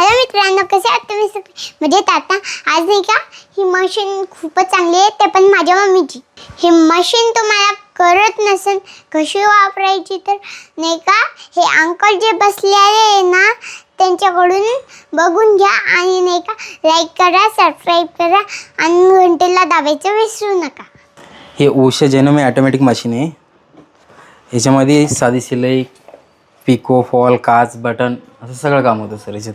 Hello मित्रांनो कसे आहात तुम्ही सगळे? म्हणजे आता आज नाही का ही मशीन खूपच चांगली आहे ते पण माझ्या मम्मीची. ही मशीन तुम्हाला करत नसेल कशी वापरायची तर? नाही का हे अंकल जे बसलेले आहे ना त्यांच्याकडून बघून घ्या आणि नाही का लाईक करा सबस्क्राईब करा आणि घंटेला दाबायचं विसरू नका. हे उषा जेनोमी ॲटोमॅटिक मशीन आहे. याच्यामध्ये साधी शिलाई पिको फॉल काच बटन असं सगळं काम होतं सर याच्यात.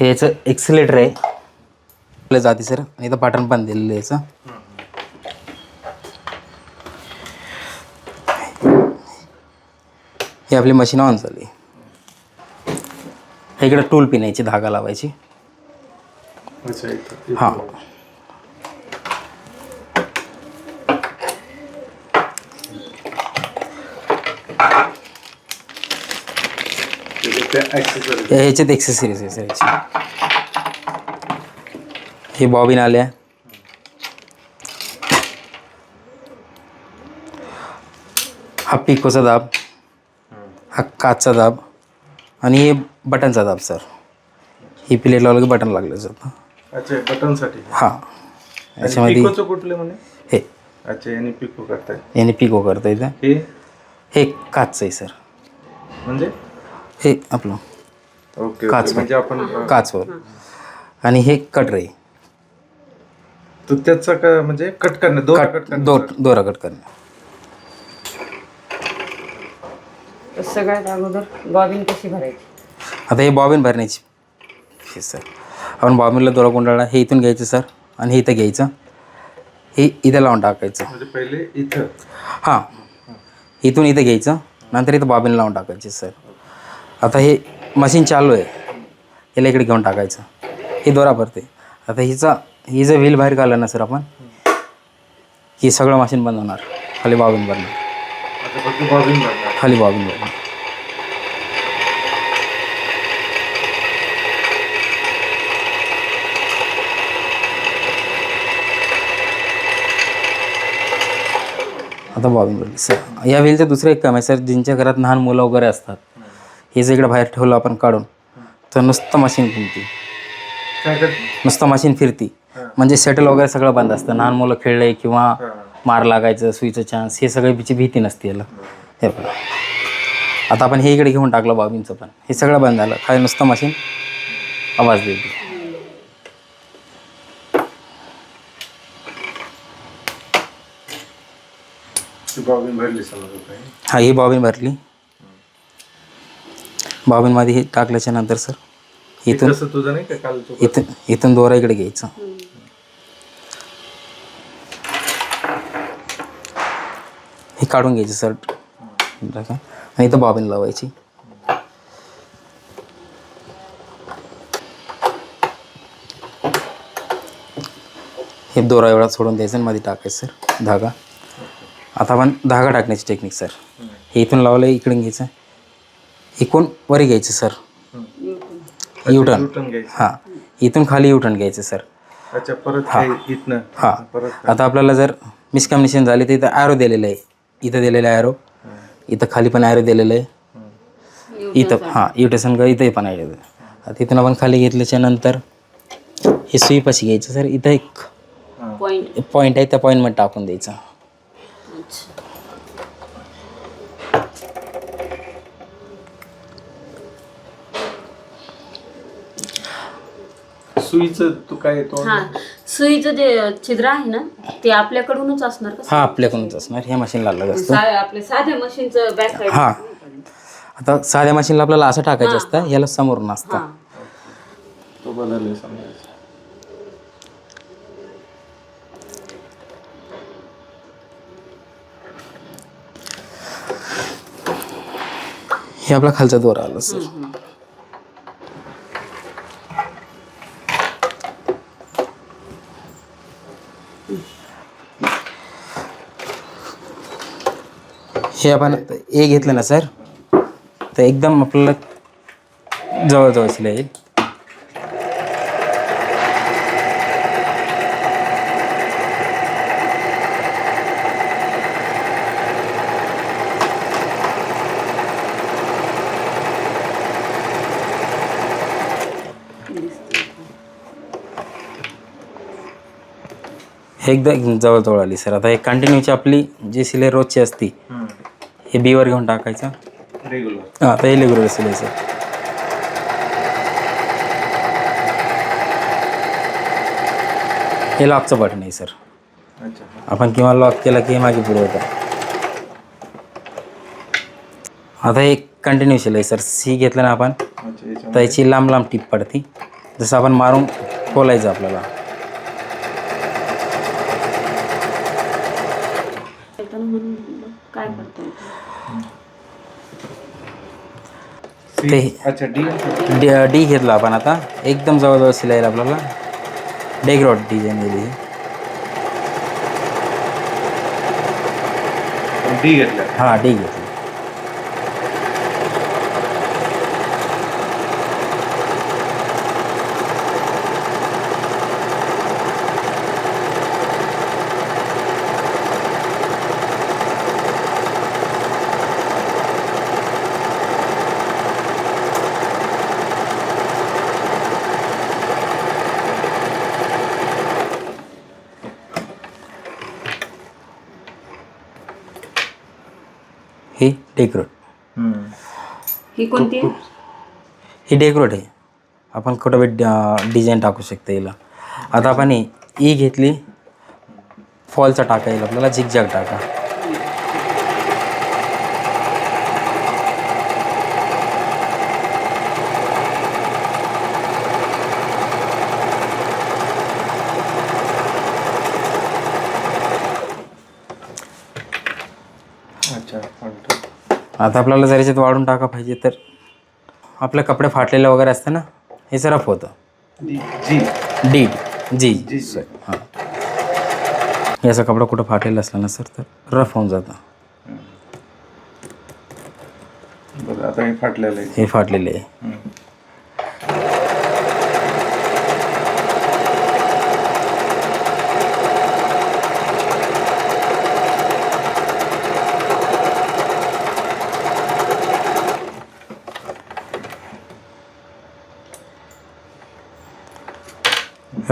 हे याचं एक्सिलेटर आहे. जाती सर. आणि इथं बटन पण दिलेलं आहे याचं. हे आपली मशीन ऑन झाली. हे इकडे टूल पिन याची धागा लावायची. हां ते accessories. ह्याच्यात एक्सेसरीज आहे सर याची हे बॉबिन आल्या हा पिकोचा दाब हा काचचा दाब आणि हे बटनचा दाब सर. ही प्लेट लावलं की बटन लागलं जातं अच्छा बटनसाठी हां. याच्यामध्ये पिकोचं कुठले म्हणे? हे. अच्छा यांनी पिको करताय. याने पिको करता येतं हे? हे काचचं आहे सर. म्हणजे? हे आपलं. ओके काच. म्हणजे आपण अं, काचवर. आणि हे कटर. आहे तो त्याचा का म्हणजे कट करणं दोन कट कट करणं. दो दोरा कट करणं. तर सगळ्यात अगोदर बॉबिन कशी भरायची? आता हे बॉबिन भरण्याची. हे सर. आपण बॉबिनला दोरा गुंडाळा हे इथून घ्यायचं सर. आणि हे इथं घ्यायचं. हे इथं लावून टाकायचं. म्हणजे पहिले इथं. हां. इथून इथं घ्यायचं. नंतर इथं बॉबिन लावून टाकायचे सर. आता हे मशीन चालू आहे. याला इकडे घेऊन टाकायचं. हे दोरा भरते. आता हिचा ही जर व्हील बाहेर काढलं ना सर आपण ही सगळं मशीन बंद होणार. खाली बॉबिन भरणार. खाली बॉबिन भरणार. आता बॉबिन भरली. सर या व्हीलचं दुसरं एक काम आहे. सर ज्यांच्या घरात लहान मुलं वगैरे असतात हे इकडे बाहेर ठेवलं आपण काढून तर नुसतं मशीन फिरती. काय करते नुसतं मशीन फिरती. म्हणजे सेटल वगैरे सगळं बंद असतं. लहान मुलं खेळले किंवा मार लागायचं सुईचं चान्स हे सगळी बिची भीती नसते याला. हे बघा. आता आपण हे इकडे घेऊन टाकलं बॉबिनचं पण. हे सगळं बंद झालं. खाली नुसतं मशीन आवाज देते ती बॉबिन भरली समजा काही. हा ही बॉबिन भरली. बॉबिनमध्ये हे टाकल्याच्या नंतर सर इथून कसं तुझं नाही का काल तू इथून इथून दोरा इकडे घ्यायचं. हे काढून घ्यायचं सर. टाका. आणि इथं बॉबिन लावायची. हे दोरा एवढा सोडून द्यायचं आणि मध्ये टाकायचं सर. धागा. आता आपण धागा टाकण्याची टेक्निक सर. हे इथून लावलं इकडून घ्यायचं. इकडून वरी घ्यायचं सर. युटर्न युटर्न घ्यायचं. हां. इथून खाली युटर्न घ्यायचं सर. अच्छा परत काय इथनं. हां. परत आता आपल्याला जर मिसकम्युनिकेशन झाली तर इथं ॲरो दिलेलं आहे. इथं दिलेलं आहे ॲरो इथं खाली पण ॲरो दिलेलं आहे. इथं हां युटेशन का इथंही पण आहे. आता इथून आपण खाली घेतल्याच्या नंतर हे सुईपाशी घ्यायचं सर. इथं एक पॉईंट पॉईंट आहे त्या पॉईंटमध्ये टाकून द्यायचं. सुईचं तू काय येतो? हा सुईचं जे छिद्र आहे ना ते आपल्याकडूनच असणार का? हा आपल्याकडूनच असणार. हे मशीनला अलग असतं. सा- आपल्या साध्या मशीनचं बॅक साईड हां. आता साध्या मशीनला आपल्याला असं टाकायचं असतं याला समोरून असतं हा. तो बदलले समजायचं हे आपला खालचा दोरा आला सर. हे आपण ए घेतलं ना सर? तर एकदम आपल्याला जवळजवळ येईल एकदा जवळजवळ आली सर. आता हे कंटिन्यूची आपली जी सिलाई रोजची असती हे बीवर घेऊन टाकायचं. रेग्युलर हां आता हे रेग्युलर सिलाई सर. हे लॉकचं बटन आहे सर. अच्छा. आपण किंवा लॉक केला की हे मागे पुढे होतं. आता हे कंटिन्यू शिलाई सर. सी घेतलं ना आपण अच्छा याच्यामध्ये. तर याची लांब लांब टीप पडते. जसं आपण मारून खोलायचं आपल्याला. काय करतो ते अच्छा डी डी डी घेतला आपण आता. एकदम जवळजवळ सिलाईला आपल्याला. डेग्रॉड डिझाईन दिली डी घेतल्या हां डी घेतली. ही हम्म. ही कोणती आहे? ही डेकोरेट आहे. आपण कुठं बी डिझाईन टाकू शकतो याला आता आपण ही घेतली. फॉलचा टाका येईल आपल्याला झिगझॅग टाका अच्छा फंट आता आपल्याला जर याच्यात वाढून टाका पाहिजे तर आपले कपडे फाटलेले वगैरे असतं ना हे रफ होतं. जी. डी जी. जी. हां. याचा कपडा कुठं फाटलेला असला ना सर तर रफ होऊन जातं. आता हे फाटलेलं आहे. हे फाटलेले आहे.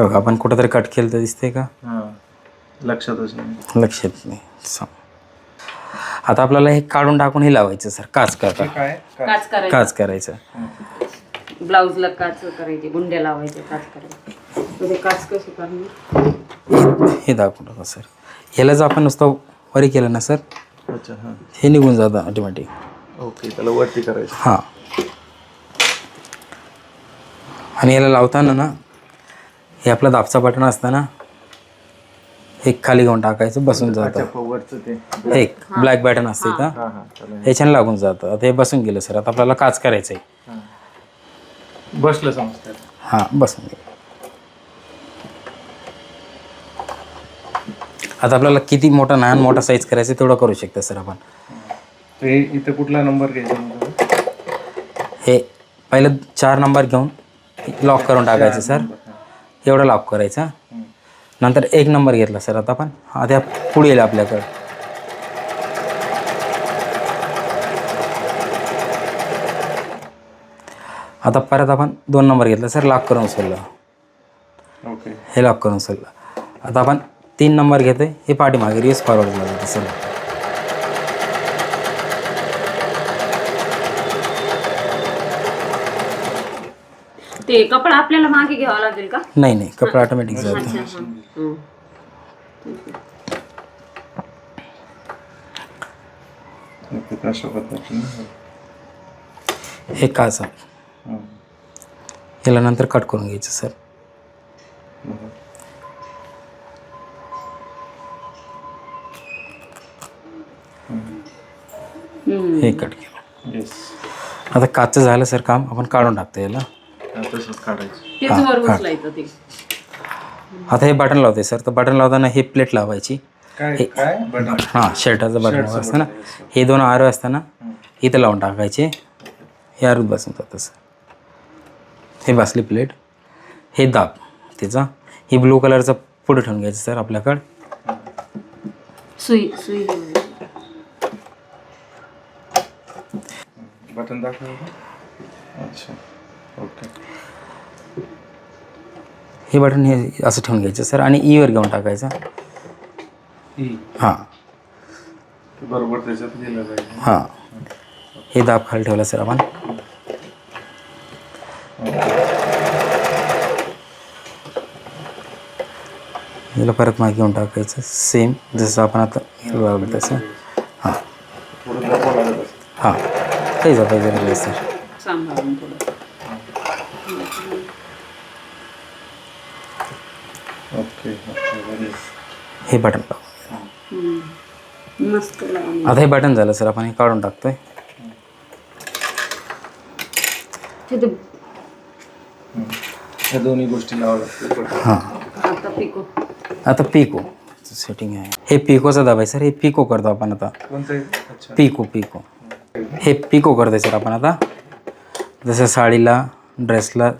हे बघा आपण कुठंतरी कट केलं तर दिसते का? हां लक्षातच नाही. लक्ष येत नाही. स- आता आपल्याला हे काढून टाकून हे लावायचं सर. काच करता काच करायची. काच करायचं. ब्लाऊजला काच करायची गुंड्या लावायचे काच करायचे काच कशी करणार? हे दाखवून टाका सर. ह्याला जर आपण नुसतं वरी केलं ना सर अच्छा हां. हे निघून जातं ऑटोमॅटिक ओके त्याला वरती करायचं. हां. आणि याला लावताना ना हे आपलं दाबचा बटन असतं ना हे खाली घेऊन टाकायचं बसून जातं. अच्छा वरचं ते. एक ब्लॅक बटन असते इथं. हां हां त्याला ह्याच्यानं लागून जातं. आता हे बसून गेलं सर. आता आपल्याला काच करायचं आहे हां. बसलं समजतं. हां बसून गेलं. आता आपल्याला किती मोठा लहान मोठा साईज करायचं तेवढं करू शकतं सर आपण. तर हे इथं कुठला नंबर घ्यायचा म्हणजे? हे पहिलं चार नंबर घेऊन लॉक करून टाकायचं सर. एवढं लॉक करायचं. नंतर एक नंबर घेतला सर आता आपण आता पुढे येईल आपल्याकडं. आता परत आपण दोन नंबर घेतला सर लॉक करून सोडलं ओके हे लॉक करून सोडलं आता आपण तीन नंबर घेतोय हे पाठीमागे रिस फॉरवर्डला जातं सर ते कपडा आपल्याला मागे घ्यावा लागेल का? नाही नाही कपडा ऑटोमॅटिक जातं. अच्छा हां हं. अशा पद्धतीने. हे काच. याला नंतर कट करून घ्यायचं सर. हं. कट केलं. येस आता काचचं झालं सर काम. आपण काढून टाकतो याला. तसंच काढायचं. तेच वर उचलायचं ते. आता हे बटन लावते सर. तर बटन लावताना हे प्लेट लावायची. काय काय? बटन. हां शर्टाचं बटन असतं ना. हे दोन आरो असतं ना इथं लावून टाकायचे. हे आरूत बसून जातं सर. हे बसली प्लेट. हे दाब त्याचा. ही ब्लू कलरचं पुढे ठेवून घ्यायचं सर आपल्याकडं. सुई सुई घेऊन. बटन दाखव अच्छा. ओके. हे बटन हे असं ठेवून घ्यायचं सर. आणि ईवर घेऊन टाकायचं. ई हां. बरोबर त्याच्यात गेलं पाहिजे. हां. हे दाब खाली ठेवला सर आपण. याला परत मागे घेऊन टाकायचं. सेम जसं आपण आता हे लावलं तसं. हां. हां. काही जा पाहिजे लागलं सर. ओके हे बटन. मस्त लावून. आता हे बटन झालं सर आपण हे काढून टाकतोय. तिथे दोन्ही गोष्टी लावावं लागतील हां. आता पिको. आता पिको. सेटिंग आहे. हे पिकोचा दाब आहे सर हे पिको करतो आपण आता. कोणतं आहे? अच्छा. पिको पिको. हे पिको करतोय सर आपण आता. जसं साडीला ड्रेसला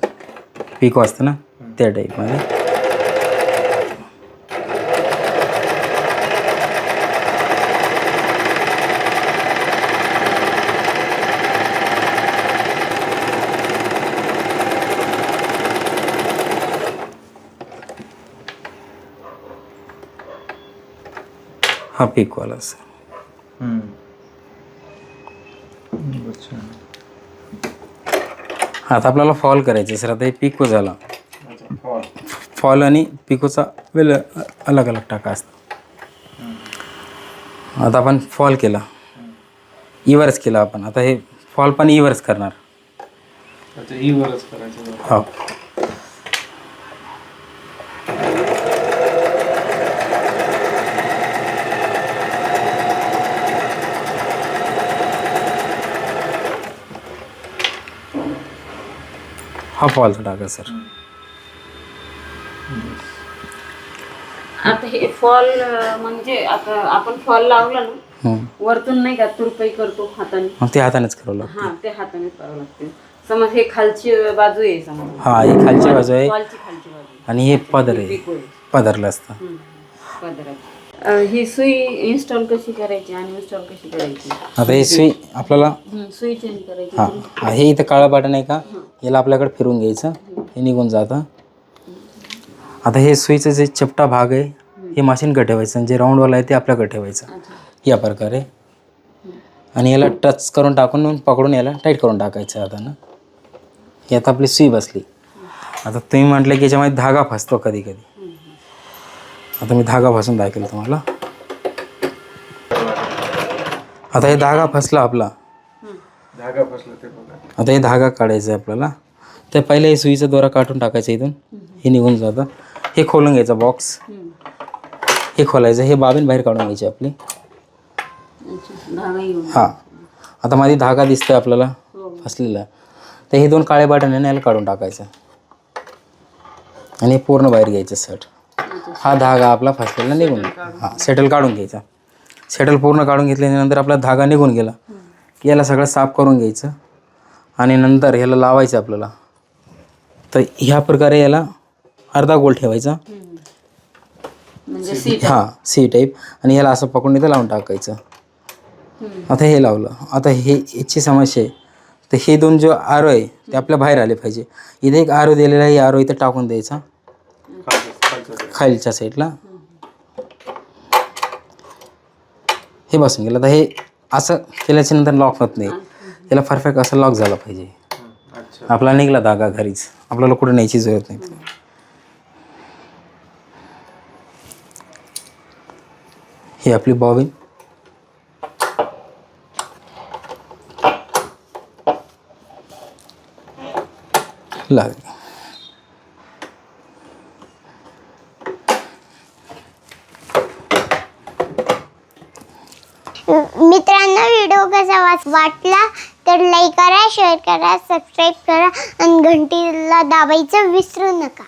पिको असतं ना त्या टाईपमध्ये हा पिकोवाला सर हम्म. अच्छा आता आपल्याला फॉल करायचं सर आता हे पिको झाला. फॉल फॉल आणि पिकोचा वेळ अलग अलग टाका असतो आता आपण फॉल केला. इवर्स केला आपण. आता हे फॉल पण इवर्स करणार. हो. हा फॉलचा टाका सर। आता हे फॉल म्हणजे आता आपण फॉल लावला ना हम्म. वरतून नाही का तुरपई करतो हाताने. मग ते हातानेच करावं लागतं. हा ते हाताने करावं लागते. समज हे खालची बाजू आहे समज. हा ही खालची बाजू आहे. फॉलची खालची बाजू आणि हे पदर आहे. पिको आहे पदरला असतं. हम्म. पदराची. ही सुई इन्स्टॉल कशी करायची आणि इन्स्टॉल कशी करायची? आता हे सुई आपल्याला सुई चेंज करायची. हा हा, हे इथं काळं बटन आहे का? याला आपल्याकडे फिरून घ्यायचं. हे निघून जातं. आता हे सुईचं जे चपटा भाग आहे हे मशीनकडे ठेवायचं आणि जे राऊंडवाला आहे ते आपल्याकडे ठेवायचं. या प्रकारे. आणि याला टच करून टाकून पकडून याला टाईट करून टाकायचं आता ना. ही आता आपली सुई बसली. आता तुम्ही म्हटलं की याच्यामध्ये धागा फसतो कधी कधी आता मी धागा फसून दाखवेल तुम्हाला. आता हे धागा फसला आपला. धागा फसला ते बघा. आता हे धागा काढायचा आहे आपल्याला. तर पहिले हे सुईचा दोरा काढून टाकायचा इथून. हे निघून जातं. हे खोलून घ्यायचं बॉक्स. हे खोलायचं. हे बाबीन बाहेर काढून घ्यायची आपली. हां. आता मध्ये धागा दिसतोय आपल्याला. हो. फसलेला. तर हे दोन काळे बटन आहे ना याला काढून टाकायचं. आणि हे पूर्ण बाहेर घ्यायचं सेट. हा धागा आपला फसलेला निघून हां सेटल काढून घ्यायचा. सेटल पूर्ण काढून घेतल्यानंतर आपला धागा निघून गेला. की याला सगळं साफ करून घ्यायचं. आणि नंतर ह्याला लावायचं आपल्याला. तर ह्या प्रकारे याला अर्धा गोल ठेवायचा. हां सी टाईप आणि ह्याला असं पकडून इथं लावून टाकायचं. आता हे लावलं. आता हे याची समस्या आहे. तर हे दोन जो आरो आहे ते आपल्या बाहेर आले पाहिजे. इथे एक आरो दिलेला आहे आरो इथं टाकून द्यायचा. खालच्या साईडला हे बसून गेलं. तर हे असं केल्याच्यानंतर लॉक होत नाही. याला परफेक्ट असं लॉक झालं पाहिजे. आपला निघला धागा घरीच. आपल्याला कुठं न्यायची जरूरत नाही. ही आपली बॉबिन लागली मित्रांनो व्हिडिओ कसा वाच वाटला तर लाईक करा शेअर करा सबस्क्राईब करा आणि घंटीला दाबायचं विसरू नका.